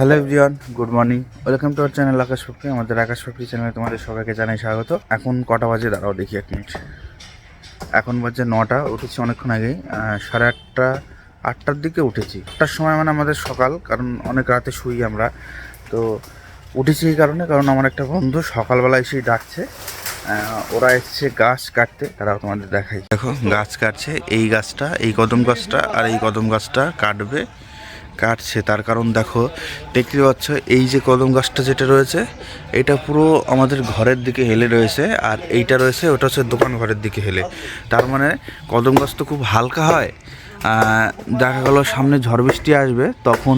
Hello everyone good morning welcome to our channel Akash Papri আমাদের আকাশ পাপড়ি চ্যানেলে তোমাদের সবাইকে জানাই স্বাগত। এখন কটা বাজে? দাঁড়াও দেখি এক মিনিট এখন বাজে নটা, উঠেছি অনেকক্ষণ আগেই। সাড়ে আটটা, আটটার দিকে উঠেছি। আটটার সময় মানে আমাদের সকাল, কারণ অনেক রাতে শুই আমরা। তো উঠেছি এই কারণে, কারণ আমার একটা বন্ধু সকালবেলা এসেই ডাকছে। ওরা এসছে গাছ কাটতে। তারাও তোমাদের দেখাই। দেখো, গাছ কাটছে। এই গাছটা, এই কদম গাছটা আর এই কদম গাছটা কাটবে। কাটছে, তার কারণ দেখো, দেখতে পাচ্ছ, এই যে কদম গাছটা যেটা রয়েছে, এটা পুরো আমাদের ঘরের দিকে হেলে রয়েছে, আর এইটা রয়েছে, ওটা হচ্ছে দোকান ঘরের দিকে হেলে। তার মানে কদম গাছ তো খুব হালকা হয় দেখা গেল সামনে ঝড় বৃষ্টি আসবে, তখন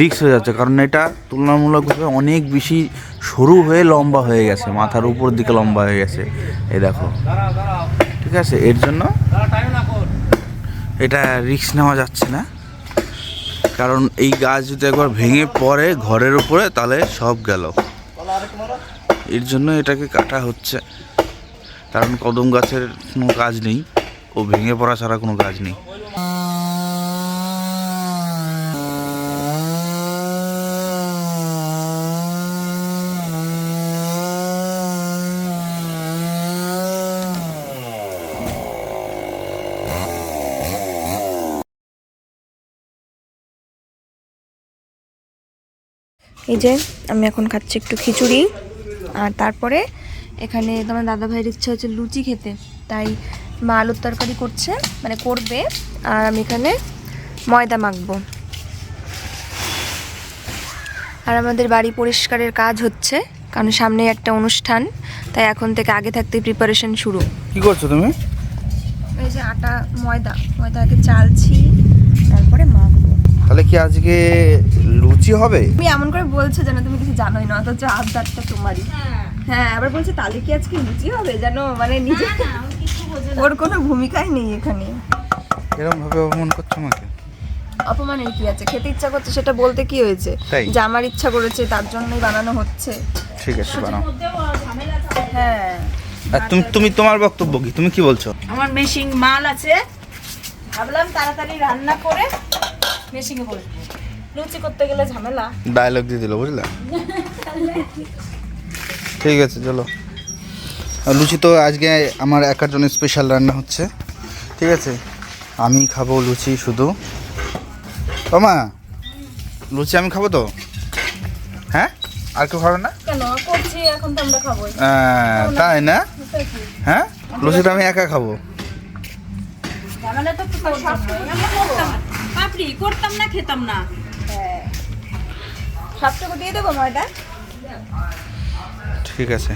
রিক্স হয়ে যাচ্ছে, কারণ এটা তুলনামূলকভাবে অনেক বেশি সরু হয়ে লম্বা হয়ে গেছে, মাথার উপর দিকে লম্বা হয়ে গেছে, এই দেখো। ঠিক আছে? এর জন্য এটা রিক্স নেওয়া যাচ্ছে না। কারণ এই গাছ যদি একবার ভেঙে পড়ে ঘরের উপরে, তাহলে সব গেল। এর জন্য এটাকে কাটা হচ্ছে। কারণ কদম গাছের কোনো কাজ নেই। ও ভেঙে পড়া ছাড়া কোনো কাজ নেই। এই যে আমি এখন খাচ্ছি একটু খিচুড়ি। আর তারপরে এখানে তোমার দাদা ভাইয়ের ইচ্ছা হচ্ছে লুচি খেতে। তাই মা আলুর তরকারি করছে মানে করবে আর আমি এখানে ময়দা মাখবো। আর আমাদের বাড়ি পরিষ্কারের কাজ হচ্ছে কারণ সামনে একটা অনুষ্ঠান তাই এখন থেকে আগে থাকতেই প্রিপারেশন শুরু। কি করছ তুমি? এই যে আটা ময়দা ময়দা আগে চালছি তারপরে মাখবো তাহলে কি আজকে লুচি হবে? তুমি এমন করে বলছো যেন তুমি কিছু জানোই না অথচ আবদারটা তোমারই। হ্যাঁ। আবার বলছে তাহলে কি আজকে লুচি হবে? যেন মানে নিজে ওর কোনো ভূমিকাই নেই এখানে। এরকম ভাবে অপমান করছ আমাকে? অপমানের কি আছে? খেতে ইচ্ছা করছে সেটা বলতে কি হয়েছে? যে আমার ইচ্ছা করেছে তার জন্যই বানানো হচ্ছে। ঠিক আছে বানাও। হ্যাঁ। আর তুমি তুমি তোমার বক্তব্য কি? তুমি কি বলছো? আমার মেশিং মাল আছে। ভাবলাম তাড়াতাড়ি রান্না করে মেশিংয়ে বসবো। লুচি করতে গেলে ঝামেলা। ডায়লগ দিয়ে দিল বুঝলে? ঠিক আছে চলো। লুচি তো আজকে আমার একার জন্য স্পেশাল রান্না হচ্ছে। ঠিক আছে? আমি খাব লুচি শুধু। ও মা লুচি আমি খাব তো? হ্যাঁ? আর কেউ খাবে না? তাই না? হ্যাঁ? লুচিটা আমি একা খাব। পাপড়ি করতাম না খেতাম না। হ্যাঁ। সবটুকু দিয়ে দেবো ময়দা? ঠিক আছে।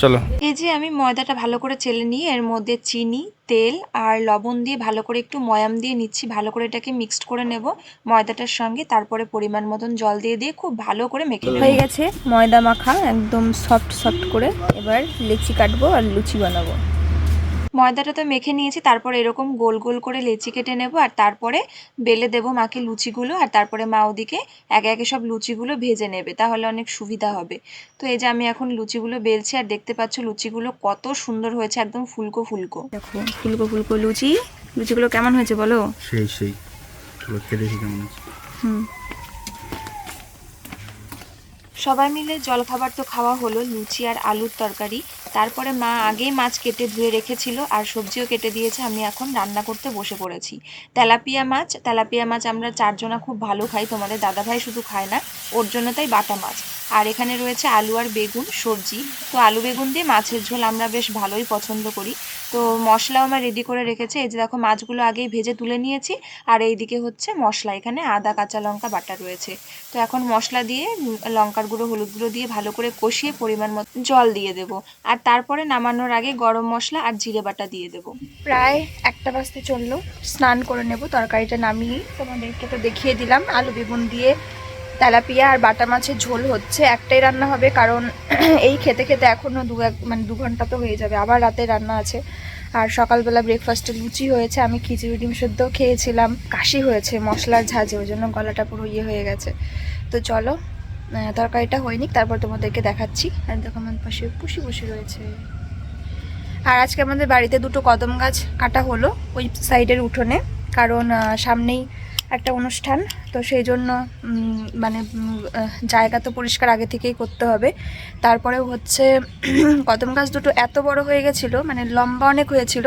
চলো। এই যে আমি ময়দাটা ভালো করে চেলে নিয়ে এর মধ্যে চিনি তেল আর লবণ দিয়ে ভালো করে একটু ময়াম দিয়ে নিচ্ছি ভালো করে এটাকে মিক্সড করে নেব ময়দাটার সঙ্গে তারপরে পরিমাণ মতন জল দিয়ে দিয়ে খুব ভালো করে মেখে হয়ে গেছে ময়দা মাখা একদম সফট সফট করে। এবার লেচি কাটবো আর লুচি বানাবো। ময়দাটা তো মেখে নিয়েছি তারপর এরকম গোল গোল করে লেচি কেটে নেব আর তারপরে বেলে দেবো মাকে লুচিগুলো আর তারপরে মা ওদিকে একে একে সব লুচিগুলো ভেজে নেবে তাহলে অনেক সুবিধা হবে। তো এই যে আমি এখন লুচিগুলো বেলছি আর দেখতে পাচ্ছ লুচিগুলো কত সুন্দর হয়েছে একদম ফুলকো ফুলকো। দেখো ফুলকো ফুলকো লুচি লুচিগুলো কেমন হয়েছে বলো? সেই সেই। খেয়ে দেখি কেমন আছে হুম। সবাই মিলে জলখাবার তো খাওয়া হলো, লুচি আর আলুর তরকারি। তারপরে মা আগেই মাছ কেটে ধুয়ে রেখেছিল আর সবজিও কেটে দিয়েছে, আমি এখন রান্না করতে বসে পড়েছি। তেলাপিয়া মাছ তেলাপিয়া মাছ আমরা চারজনা খুব ভালো খাই, তোমাদের দাদাভাই শুধু খায় না, ওর জন্য তাই বাটা মাছ। আর এখানে রয়েছে আলু আর বেগুন, সবজি। তো আলু বেগুন দিয়ে মাছের ঝোল আমরা বেশ ভালোই পছন্দ করি। তো মশলাও আমার রেডি করে রেখেছে। এই যে দেখো, মাছগুলো আগেই ভেজে তুলে নিয়েছি। আর এইদিকে হচ্ছে মশলা। এখানে আদা, কাঁচা লঙ্কা, বাটা রয়েছে। তো এখন মশলা দিয়ে লঙ্কার গুঁড়ো, হলুদ গুঁড়ো দিয়ে ভালো করে কষিয়ে পরিমাণ মতো জল দিয়ে দেবো। আর তারপরে নামানোর আগে গরম মশলা আর জিরে বাটা দিয়ে দেবো। প্রায় একটা বাজতে চলল। স্নান করে নেব, তরকারিটা নামিয়ে তোমাদেরকে তো দেখিয়ে দিলাম। আলু বেগুন দিয়ে তেলাপিয়া আর বাটা মাছের ঝোল হচ্ছে, একটাই রান্না হবে, কারণ এই খেতে খেতে এখনও দু এক মানে দু ঘণ্টা তো হয়ে যাবে, আবার রাতে রান্না আছে। আর সকালবেলা ব্রেকফাস্টে লুচি হয়েছে, আমি খিচুড়ি ডিম সেদ্ধ খেয়েছিলাম, কাশি হয়েছে, মশলার ঝাঁঝে, ওই জন্য গলাটা পুরো ইয়ে হয়ে গেছে। তো চলো তরকারিটা হয়নি তারপর তোমাদেরকে দেখাচ্ছি। আর দেখো, আমার পাশে পুষি বসে রয়েছে। আর আজকে আমাদের বাড়িতে দুটো কদম গাছ কাটা হলো, ওই সাইডের উঠোনে, কারণ সামনেই একটা অনুষ্ঠান। তো সেই জন্য মানে জায়গা তো পরিষ্কার আগে থেকেই করতে হবে। তারপরেও হচ্ছে, কদম গাছ দুটো এত বড় হয়ে গেছিল মানে লম্বা অনেক হয়েছিল,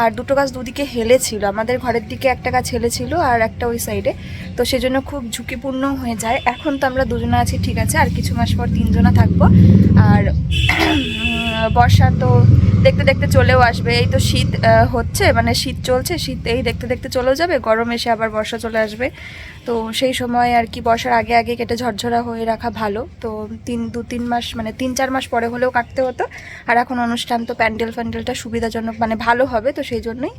আর দুটো গাছ দুদিকে হেলেছিল। আমাদের ঘরের দিকে একটা গাছ হেলেছিল আর একটা ওই সাইডে। তো সেই জন্য খুব ঝুঁকিপূর্ণ হয়ে যায়। এখন তো আমরা দুজনে আছি, ঠিক আছে, আর কিছু মাস পর তিনজনা থাকব। আর বর্ষা তো দেখতে দেখতে চলেও আসবে। এই তো শীত হচ্ছে মানে শীত চলছে, শীত এই দেখতে দেখতে চলেও যাবে, গরম এসে আবার বর্ষা চলে আসবে। তো সেই সময় আর কি বর্ষার আগে আগে কেটে ঝরঝরা হয়ে রাখা ভালো। তো তিন, দু, তিন মাস মানে তিন, চার মাস পরে হলেও কাটতে হতো। আর এখন অনুষ্ঠান তো প্যান্ডেল ফ্যান্ডেলটা সুবিধাজনক মানে ভালো হবে, তো সেই জন্যই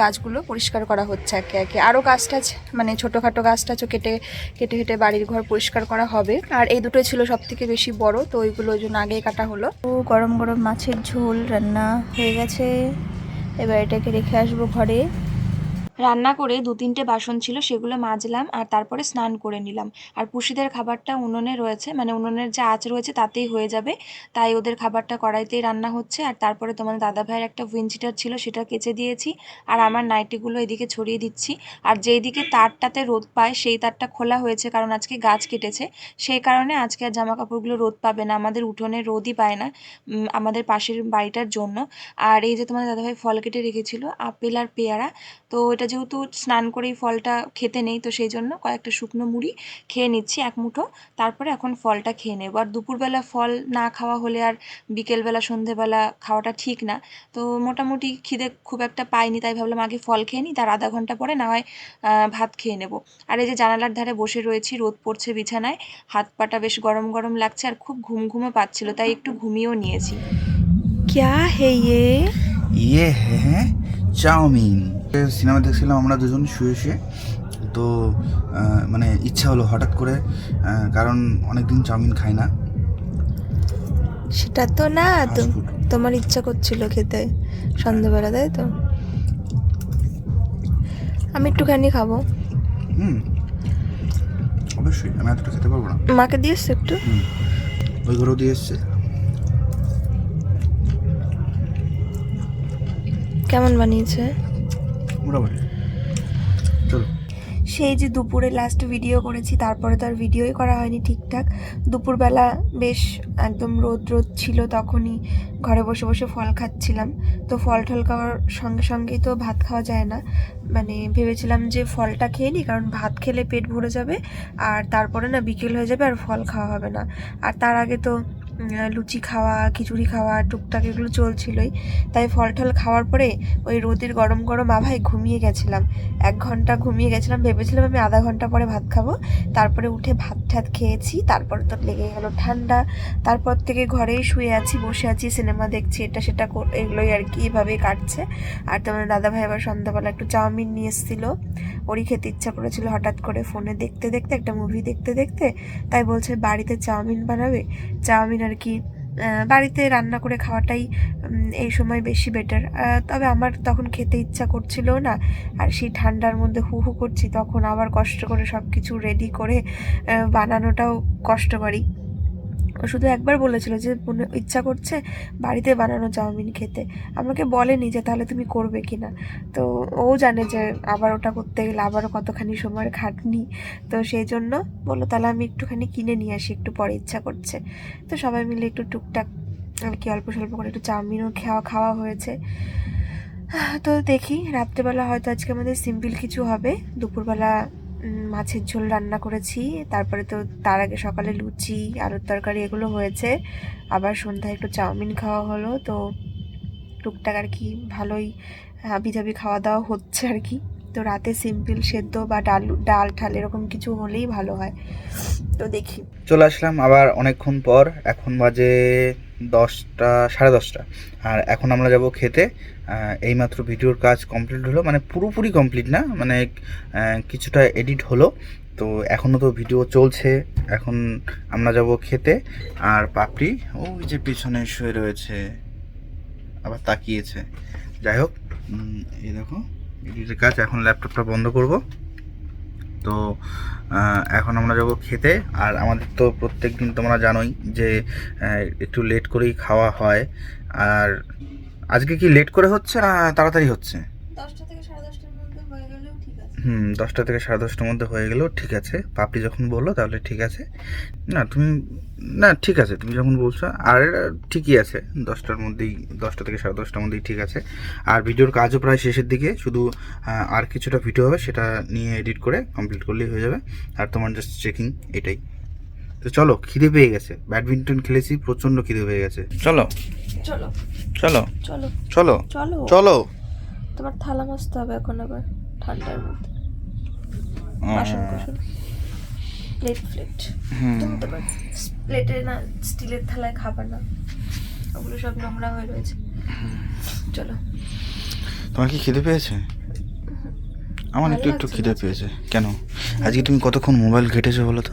গাছগুলো পরিষ্কার করা হচ্ছে একে একে। আরও গাছ টাছ মানে ছোটোখাটো গাছ টাছও কেটে কেটে কেটে বাড়ির ঘর পরিষ্কার করা হবে। আর এই দুটোই ছিল সব থেকে বেশি বড়, তো ওইগুলো ওই জন্য আগেই কাটা হলো। তো গরম গরম মাছের ঝোল রান্না হয়ে গেছে। এবার এটাকে রেখে আসব ঘরে। রান্না করে দু তিনটে বাসন ছিল, সেগুলো মাজলাম আর তারপরে স্নান করে নিলাম। আর পুষিদের খাবারটা উনুনে রয়েছে মানে উনুনের যে আঁচ রয়েছে তাতেই হয়ে যাবে। তাই ওদের খাবারটা কড়াইতেই রান্না হচ্ছে আর তারপরে তোমার দাদা ভাইয়ের একটা উইনচিটার ছিল, সেটা কেচে দিয়েছি। আর আমার নাইটিগুলো এদিকে ছড়িয়ে দিচ্ছি। আর যেই দিকে তারটাতে রোদ পায়, সেই তারটা খোলা হয়েছে কারণ আজকে গাছ কেটেছে। সেই কারণে আজকে আর জামা কাপড়গুলো রোদ পাবে না। আমাদের উঠোনে রোদই পায় না আমাদের পাশের বাড়িটার জন্য। আর এই যে তোমার দাদাভাই ফল কেটে রেখেছিল, আপেল আর পেয়ারা, তো এটা যেহেতু স্নান করেই ফলটা খেতে নেই, তো সেই জন্য কয়েকটা শুকনো মুড়ি খেয়ে নিচ্ছি, এক মুঠো। তারপরে এখন ফলটা খেয়ে নেব। আর দুপুরবেলা ফল না খাওয়া হলে আর বিকেলবেলা, সন্ধেবেলা খাওয়াটা ঠিক না। তো মোটামুটি খিদে খুব একটা পাইনি, তাই ভাবলাম আগে ফল খেয়ে নিই, তার আধা ঘণ্টা পরে না হয় ভাত খেয়ে নেব। আর এই যে জানালার ধারে বসে রয়েছি, রোদ পড়ছে বিছানায়, হাত পাটা বেশ গরম গরম লাগছে আর খুব ঘুম ঘুমে পাচ্ছিল, তাই একটু ঘুমিয়েও নিয়েছি। ক্যা হে ইয়ে? ইয়ে হ্যাঁ চাউমিন। সিনেমা দেখছিলাম আমরা দুজন শুয়ে শুয়ে তো মানে ইচ্ছা হলো হঠাৎ করে কারণ অনেক দিন চাউমিন খাই না। সেটা তো না তো তোমার ইচ্ছা করছিল খেতে সন্ধ্যাবেলা তাই তো? আমি একটুখানি খাব। হুম অবশ্যই আমি এতটা খেতে পারব না। মাকে দিয়েছ একটু? ওই ঘরেও দিয়ে এসছে। কেমন বানিয়েছে? মোটামুটি। চলো। সেই যে দুপুরে লাস্ট ভিডিও করেছি তারপরে তো আর ভিডিওই করা হয়নি ঠিকঠাক। দুপুরবেলা বেশ একদম রোদ রোদ ছিল তখনই ঘরে বসে বসে ফল খাচ্ছিলাম। তো ফল টল খাওয়ার সঙ্গে সঙ্গেই তো ভাত খাওয়া যায় না। মানে ভেবেছিলাম যে ফলটা খেয়ে নিই কারণ ভাত খেলে পেট ভরে যাবে আর তারপরে না বিকেল হয়ে যাবে আর ফল খাওয়া হবে না। আর তার আগে তো লুচি খাওয়া, খিচুড়ি খাওয়া, টুকটাক এগুলো চলছিলই। তাই ফল টল খাওয়ার পরে ওই রোদের গরম গরম আভায় ঘুমিয়ে গেছিলাম। এক ঘণ্টা ঘুমিয়ে গেছিলাম, ভেবেছিলাম আমি আধা ঘণ্টা পরে ভাত খাব। তারপরে উঠে ভাত ঠাত খেয়েছি, তারপরে তো লেগে গেল ঠান্ডা। তারপর থেকে ঘরেই শুয়ে আছি, বসে আছি, সিনেমা দেখছি, এটা সেটা এগুলোই আর কি, এভাবেই কাটছে। আর তোমার দাদা ভাই আবার সন্ধ্যাবেলা একটু চাউমিন নিয়ে এসেছিল। ওরই খেতে ইচ্ছা করেছিল হঠাৎ করে ফোনে দেখতে দেখতে, একটা মুভি দেখতে দেখতে, তাই বলছে, বাড়িতে চাউমিন বানাবে? চাউমিন আর কি। বাড়িতে রান্না করে খাওয়াটাই এই সময় বেশি বেটার তবে আমার তখন খেতে ইচ্ছা করছিল না, আর সেই ঠান্ডার মধ্যে হু হু করছি, তখন আবার কষ্ট করে সব কিছু রেডি করে বানানোটাও কষ্টকরই। ও শুধু একবার বলেছিল যে, মনে ইচ্ছা করছে বাড়িতে বানানো চাউমিন খেতে। আমাকে বলেনি যে, তাহলে তুমি করবে কি না তো ও জানে যে, আবার ওটা করতে গেলে আবারও কতখানি সময়ের খাটনি। তো সেই জন্য বলল, তাহলে আমি একটুখানি কিনে নিয়ে আসি, একটু পরে ইচ্ছা করছে। তো সবাই মিলে একটু টুকটাক আর কি অল্প স্বল্প করে একটু চাউমিনও খাওয়া খাওয়া হয়েছে। তো দেখি, রাত্রেবেলা হয়তো আজকে আমাদের সিম্পল কিছু হবে। দুপুরবেলা মাছের ঝোল রান্না করেছি। তারপরে তো তার আগে সকালে লুচি, আলুর তরকারি এগুলো হয়েছে। আবার সন্ধ্যায় একটু চাউমিন খাওয়া হলো। তো টুকটাক আর কি ভালোই, হাবিজাবি খাওয়া দাওয়া হচ্ছে আর কি। তো রাতে সিম্পল সেদ্ধ বা ডাল ডাল ঠাল এরকম কিছু হলেই ভালো হয়। তো দেখি। চলে আসলাম আবার অনেকক্ষণ পর। এখন বাজে দশটা, সাড়ে দশটা। আর এখন আমরা যাব খেতে। এইমাত্র ভিডিওর কাজ কমপ্লিট হলো। মানে পুরোপুরি কমপ্লিট না মানে কিছুটা এডিট হলো। তো এখনও তো ভিডিও চলছে। এখন আমরা যাব খেতে। আর পাপড়ি, ওই যে পিছনে শুয়ে রয়েছে, আবার তাকিয়েছে। যাই হোক এই দেখো, এডিটের কাজ। এখন ল্যাপটপটা বন্ধ করব। তো এখন আমরা যাব খেতে। আর আমাদের তো প্রত্যেক দিন তোমরা জানোই যে একটু লেট করেই খাওয়া হয়। আর আজকে কি লেট করে হচ্ছে না তাড়াতাড়ি হচ্ছে দশটা থেকে সাড়ে দশটার মধ্যে হয়ে গেলেও ঠিক আছে হুম দশটা থেকে সাড়ে দশটার মধ্যে হয়ে গেলেও ঠিক আছে। পাপড়ি যখন বলল তাহলে ঠিক আছে। না তুমি না ঠিক আছে তুমি যখন বলছো আর ঠিকই আছে দশটার মধ্যেই দশটা থেকে সাড়ে দশটার মধ্যেই ঠিক আছে। আর ভিডিওর কাজও প্রায় শেষের দিকে শুধু আর কিছুটা ভিডিও হবে সেটা নিয়ে এডিট করে কমপ্লিট করলেই হয়ে যাবে। আর তোমার জাস্ট চেকিং এটাই। তো চলো খিদে পেয়ে গেছে। ব্যাডমিন্টন খেলেছি প্রচণ্ড খিদে পেয়ে গেছে। চলো। চলো। চলো। চলো। চলো। চলো। চলো। তোমার থালা মাজতে হবে এখন আবার। ঠান্ডার মধ্যে। বাসন কোসন প্লেট প্লেট হুম। তুমি প্লেটে না স্টিলের থালায় খাবার না। ওগুলো সব নোংরা হয়ে রয়েছে। চলো। তোমার কি খিদে পেয়েছে? আমার একটু একটু খিদে পেয়েছে। কেন? আজকে তুমি কতক্ষণ মোবাইল ঘেটেছো বলো তো?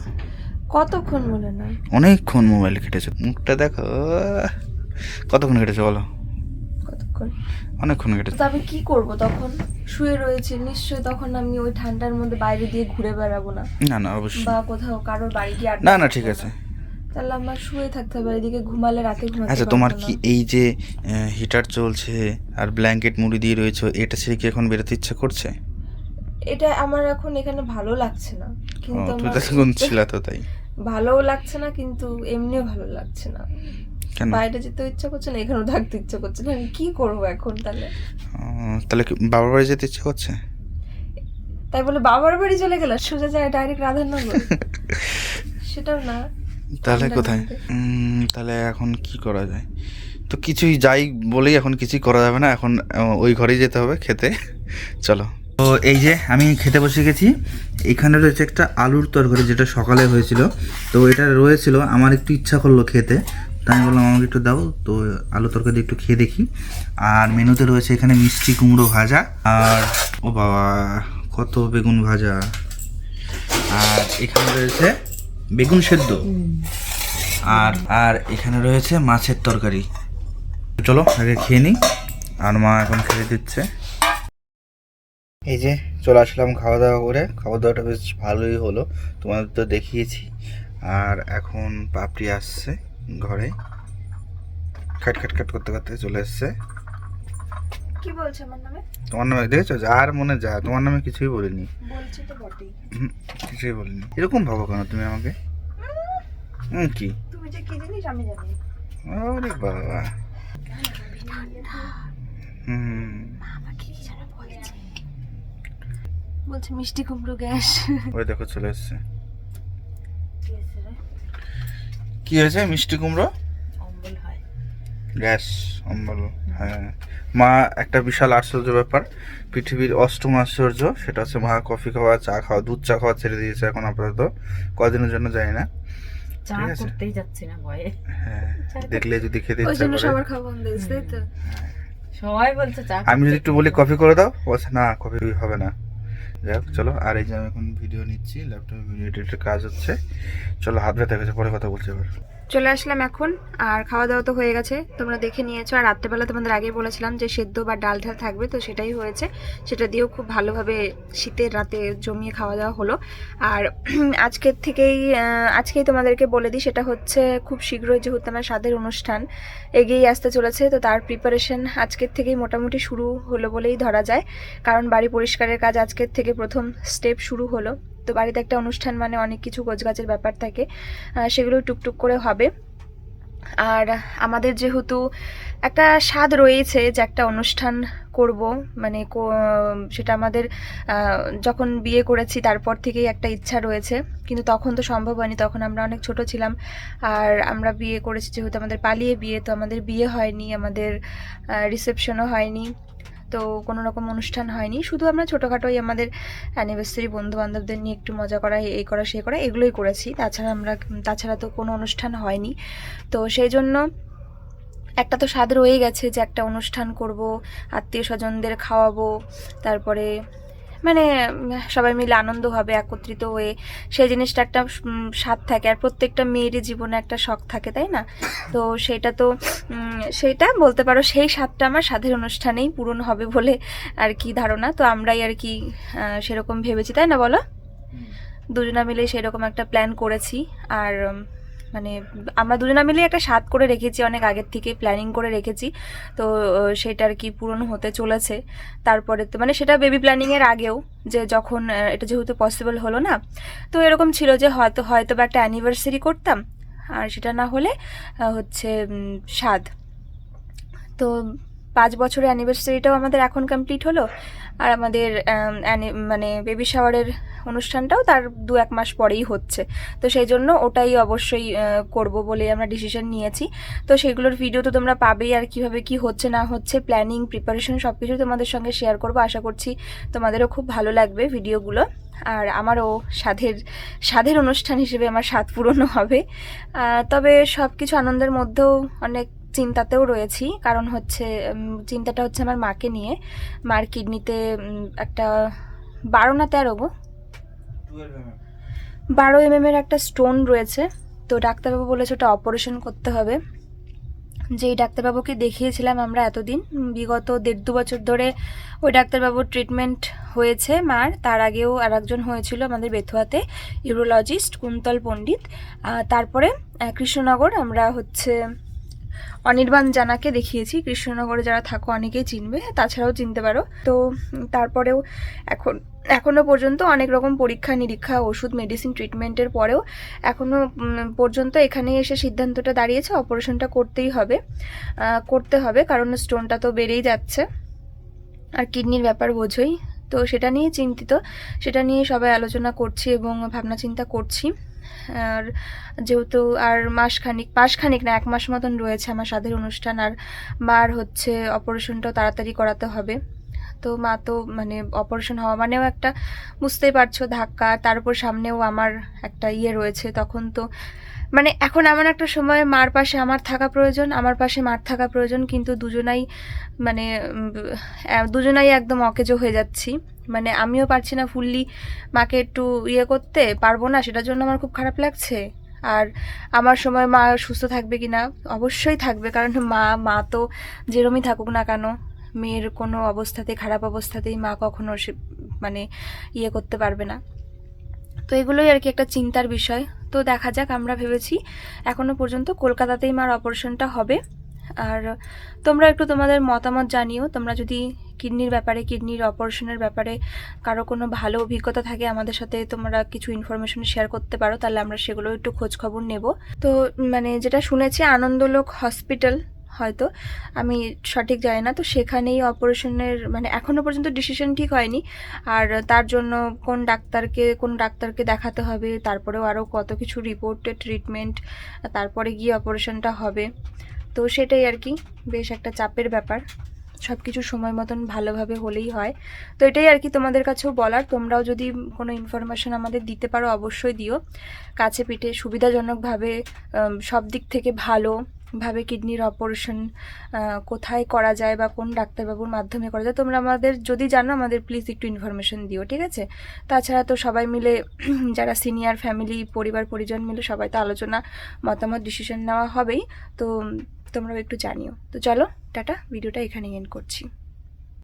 কতক্ষণ মনে না? অনেকক্ষণ মোবাইল ঘেটেছো। মুখটা দেখো। কতক্ষণ ঘেটেছো বলো? অনেকক্ষণ। ঘেটেছো তো আমি কি করব তখন? শুয়ে রয়েছে। নিশ্চয়ই তখন আমি ওই ঠান্ডার মধ্যে বাইরে দিয়ে ঘুরে বেড়াবো না। না না অবশ্যই। বা কোথাও কারোর বাড়ি গিয়ে আড্ডা না না ঠিক আছে। তাহলে আমার শুয়ে থাকতে হবে এদিকে ঘুমালে রাতে ঘুমাতে আচ্ছা তোমার কি এই যে হিটার চলছে আর ব্ল্যাঙ্কেট মুড়ি দিয়ে রয়েছে এটা ছেড়ে কি এখন বেরোতে ইচ্ছে করছে? এটা আমার এখন এখানে ভালো লাগছে না। কিন্তু তুমি ছিল তো তাই। ভালোও লাগছে না কিন্তু এমনিও ভালো লাগছে না। কেন? বাইরে যেতে ইচ্ছা করছে না এখানেও থাকতে ইচ্ছা করছে না আমি কি করব এখন তাহলে? তাহলে কি বাবার বাড়ি যেতে ইচ্ছে করছে? তাই বলে বাবার বাড়ি চলে গেল সোজা যায় ডাইরেক্ট রাধানগর। সেটাও না। তাহলে কোথায়? তাহলে এখন কি করা যায়? তো কিছুই যাই বলেই এখন কিছুই করা যাবে না এখন ওই ঘরেই যেতে হবে খেতে। চলো। তো এই যে আমি খেতে বসে গেছি এখানে রয়েছে একটা আলুর তরকারি যেটা সকালে হয়েছিল। তো এটা রয়েছিল আমার একটু ইচ্ছা করল খেতে। তাই আমি বললাম, আমাকে একটু দাও, তো আলু তরকারি একটু খেয়ে দেখি। আর মেনুতে রয়েছে এখানে মিষ্টি কুমড়ো ভাজা, আর ও বাবা, কত বেগুন ভাজা। আর এখানে রয়েছে বেগুন সেদ্ধ। আর আর এখানে রয়েছে মাছের তরকারি। চলো, আগে খেয়ে নিই আর মা এখন খেতে দিচ্ছে। এই যে চলে আসলাম খাওয়া দাওয়া করে। খাওয়া দাওয়াটা বেশ ভালোই হলো, তোমাদের তো দেখিয়েছি। আর এখন পাপড়ি আসছে। ঘরে। খাট খাট খাট করতে করতে চলে এসছে। কি বলছে আমার নামে? তোমার নামে দেখেছ? যার মনে যা তোমার নামে কিছুই বলিনি। বলছি তো বটেই। কিছুই বলিনি। এরকম ভাবো কেন তুমি আমাকে? হুম কি? তুমি যে কি জিনিস আমি জানি ওরে বাবা। হুম। বলছে মিষ্টি কুমড়ো গ্যাস। ওই দেখো চলে এসছে। কি হয়েছে? মিষ্টি কুমড়ো? গ্যাস অম্বল হ্যাঁ। মা একটা বিশাল আশ্চর্য ব্যাপার। পৃথিবীর অষ্টম আশ্চর্য সেটা হচ্ছে মা কফি খাওয়া চা খাওয়া দুধ চা খাওয়া ছেড়ে দিয়েছে এখন আপাতত। কদিনের জন্য যাই না। ঠিক আছে। করতেই যাচ্ছি না ভয়ে। হ্যাঁ দেখলে যদি খেতে ইচ্ছা করে। সবার খাওয়া বন্ধ হয়েছে তো? সবাই বলছে চা আমি যদি একটু বলি কফি করে দাও? বলছে না কফি হবে না। যাই চলো, আর এই যে আমি এখন ভিডিও নিচ্ছি ল্যাপটপে ভিডিও এডিটের কাজ হচ্ছে। চলো, হাত ব্যথা গেছে, পরে কথা বলছি এবার চলে আসলাম এখন, আর খাওয়া দাওয়া তো হয়ে গেছে। তোমরা দেখে নিয়েছো, আর রাত্রেবেলা তোমাদের আগেই বলেছিলাম যে সেদ্ধ বা ডাল ঢাল থাকবে, তো সেটাই হয়েছে। সেটা দিয়েও খুব ভালোভাবে শীতের রাতে জমিয়ে খাওয়া দাওয়া হলো। আর আজকের থেকেই আজকেই তোমাদেরকে বলে দিই, সেটা হচ্ছে খুব শীঘ্রই যেহেতু আমার স্বাদের অনুষ্ঠান এগিয়ে আসতে চলেছে, তো তার প্রিপারেশন আজকের থেকেই মোটামুটি শুরু হলো বলেই ধরা যায়। কারণ বাড়ি পরিষ্কারের কাজ আজকের থেকে প্রথম স্টেপ শুরু হলো। তো বাড়িতে একটা অনুষ্ঠান মানে অনেক কিছু গোছগাছের ব্যাপার থাকে সেগুলো টুকটুক করে হবে। আর আমাদের যেহেতু একটা স্বাদ রয়েছে যে একটা অনুষ্ঠান করব মানে সেটা আমাদের যখন বিয়ে করেছি তারপর থেকেই একটা ইচ্ছা রয়েছে, কিন্তু তখন তো সম্ভব হয়নি, তখন আমরা অনেক ছোট ছিলাম। আর আমরা বিয়ে করেছি, যেহেতু আমাদের পালিয়ে বিয়ে, তো আমাদের বিয়ে হয়নি, আমাদের রিসেপশনও হয়নি। তো কোনো রকম অনুষ্ঠান হয়নি। শুধু আমরা ছোটোখাটোই আমাদের অ্যানিভার্সারি বন্ধু বান্ধবদের নিয়ে একটু মজা করা, এই করা সে করা, এগুলোই করেছি। তাছাড়া আমরা, তাছাড়া তো কোনো অনুষ্ঠান হয়নি। তো সেই জন্য একটা তো স্বাদ রয়ে গেছে যে একটা অনুষ্ঠান করব, আত্মীয় স্বজনদের খাওয়াবো, তারপরে মানে সবাই মিলে আনন্দ হবে একত্রিত হয়ে। সেই জিনিসটা একটা স্বাদ থাকে আর প্রত্যেকটা মেয়েরই জীবনে একটা শখ থাকে তাই না? তো সেটা তো সেইটা বলতে পারো সেই স্বাদটা আমার স্বাদের অনুষ্ঠানেই পূরণ হবে বলে আর কি ধারণা। তো আমরাই আর কি সেরকম ভেবেছি তাই না বলো? দুজনা মিলে সেরকম একটা প্ল্যান করেছি আর মানে আমরা দুজনে মিলে একটা স্বাদ করে রেখেছি, অনেক আগের থেকে প্ল্যানিং করে রেখেছি। তো সেটা আর কি পূরণ হতে চলেছে। তারপরে তো মানে সেটা বেবি প্ল্যানিংয়ের আগেও যে যখন এটা যেহেতু পসিবল হলো না, তো এরকম ছিল যে হয়তো হয়তো বা একটা অ্যানিভার্সারি করতাম, আর সেটা না হলে হচ্ছে স্বাদ। তো পাঁচ বছরের অ্যানিভার্সারিটাও আমাদের এখন কমপ্লিট হলো। আর আমাদের মানে বেবি শাওয়ারের অনুষ্ঠানটাও তার দু এক মাস পরেই হচ্ছে। তো সেই জন্য ওটাই অবশ্যই করব বলে আমরা ডিসিশন নিয়েছি। তো সেগুলোর ভিডিও তো তোমরা পাবেই আর কীভাবে কি হচ্ছে না হচ্ছে প্ল্যানিং প্রিপারেশন সব কিছু তোমাদের সঙ্গে শেয়ার করব। আশা করছি তোমাদেরও খুব ভালো লাগবে ভিডিওগুলো আর আমারও সাধের সাধের অনুষ্ঠান হিসেবে আমার স্বাদ পূরণও হবে। তবে সব কিছু আনন্দের মধ্যেও অনেক চিন্তাতেও রয়েছি। কারণ হচ্ছে চিন্তাটা হচ্ছে আমার মাকে নিয়ে। মার কিডনিতে একটা বারো না তেরো গো? বারো এম এর একটা স্টোন রয়েছে। তো ডাক্তারবাবু বলেছে ওটা অপারেশন করতে হবে। যেই ডাক্তারবাবুকে দেখিয়েছিলাম আমরা এতদিন বিগত দেড় দু বছর ধরে ওই ডাক্তারবাবুর ট্রিটমেন্ট হয়েছে মার। তার আগেও আর একজন হয়েছিল আমাদের বেথুয়াতে ইউরোলজিস্ট কুন্তল পণ্ডিত। তারপরে কৃষ্ণনগর আমরা হচ্ছে অনির্বাণ জানাকে দেখিয়েছি। কৃষ্ণনগরে যারা থাকো অনেকেই চিনবে, তাছাড়াও চিনতে পারো। তো তারপরেও এখন এখনও পর্যন্ত অনেক রকম পরীক্ষা, নিরীক্ষা, ওষুধ মেডিসিন ট্রিটমেন্টের পরেও এখনও পর্যন্ত এখানে এসে সিদ্ধান্তটা দাঁড়িয়েছে অপারেশনটা করতেই হবে। করতে হবে, কারণ স্টোনটা তো বেড়েই যাচ্ছে। আর কিডনির ব্যাপার বোঝোই। তো সেটা নিয়ে চিন্তিত, সেটা নিয়ে সবাই আলোচনা করছি এবং ভাবনা চিন্তা করছি। আর যেহেতু আর মাসখানিক মাসখানিক না, এক মাস মতন রয়েছে আমার সাধের অনুষ্ঠান আর মার হচ্ছে অপারেশনটাও তাড়াতাড়ি করাতে হবে। তো মা তো মানে অপারেশন হওয়া মানেও একটা বুঝতেই পারছ ধাক্কা তার উপর সামনেও আমার একটা ইয়ে রয়েছে, তখন তো মানে এখন এমন একটা সময় মার পাশে আমার থাকা প্রয়োজন, আমার পাশে মার থাকা প্রয়োজন, কিন্তু দুজনাই মানে দুজনাই একদম অকেজো হয়ে যাচ্ছি। মানে আমিও পারছি না ফুললি মাকে একটু ইয়ে করতে, পারব না, সেটার জন্য আমার খুব খারাপ লাগছে। আর আমার সময় মা সুস্থ থাকবে কি না অবশ্যই থাকবে, কারণ মা মা তো যেরমই থাকুক না কেন, মেয়ের কোনো অবস্থাতে খারাপ অবস্থাতেই মা কখনো সে মানে ইয়ে করতে পারবে না। তো এগুলোই আর কি একটা চিন্তার বিষয়। তো দেখা যাক, আমরা ভেবেছি এখনও পর্যন্ত কলকাতাতেই মার অপারেশনটা হবে। আর তোমরা একটু তোমাদের মতামত জানিও। তোমরা যদি কিডনির ব্যাপারে, কিডনির অপারেশনের ব্যাপারে কারও কোনো ভালো অভিজ্ঞতা থাকে আমাদের সাথে তোমরা কিছু ইনফরমেশন শেয়ার করতে পারো, তাহলে আমরা সেগুলো একটু খোঁজ খবর নেব। তো মানে যেটা শুনেছি, আনন্দলোক হসপিটাল হয়তো, আমি সঠিক জানি না, তো সেখানেই অপারেশনের মানে এখনও পর্যন্ত ডিসিশন ঠিক হয়নি। আর তার জন্য কোন ডাক্তারকে কোন ডাক্তারকে দেখাতে হবে, তারপরেও আরও কত কিছু রিপোর্টে ট্রিটমেন্ট তারপরে গিয়ে অপারেশনটা হবে। তো সেটাই আর কি, বেশ একটা চাপের ব্যাপার। সব কিছু সময় মতন ভালোভাবে হলেই হয়। তো এটাই আর কি তোমাদের কাছেও বলার, তোমরাও যদি কোনো ইনফরমেশন আমাদের দিতে পারো অবশ্যই দিও। কাছে পিঠে সুবিধাজনকভাবে সব দিক থেকে ভালো ভাবে কিডনির অপারেশন কোথায় করা যায় বা কোন ডাক্তারবাবুর মাধ্যমে করা যায়, তোমরা আমাদের যদি জানো আমাদের প্লিজ একটু ইনফরমেশন দিও, ঠিক আছে? তাছাড়া তো সবাই মিলে, যারা সিনিয়র ফ্যামিলি পরিবার, পরিজন মিলে সবাই তো আলোচনা, মতামত ডিসিশন নেওয়া হবেই। তো তোমরাও একটু জানিও। তো চলো টাটা ভিডিওটা এখানে এন্ড করছি।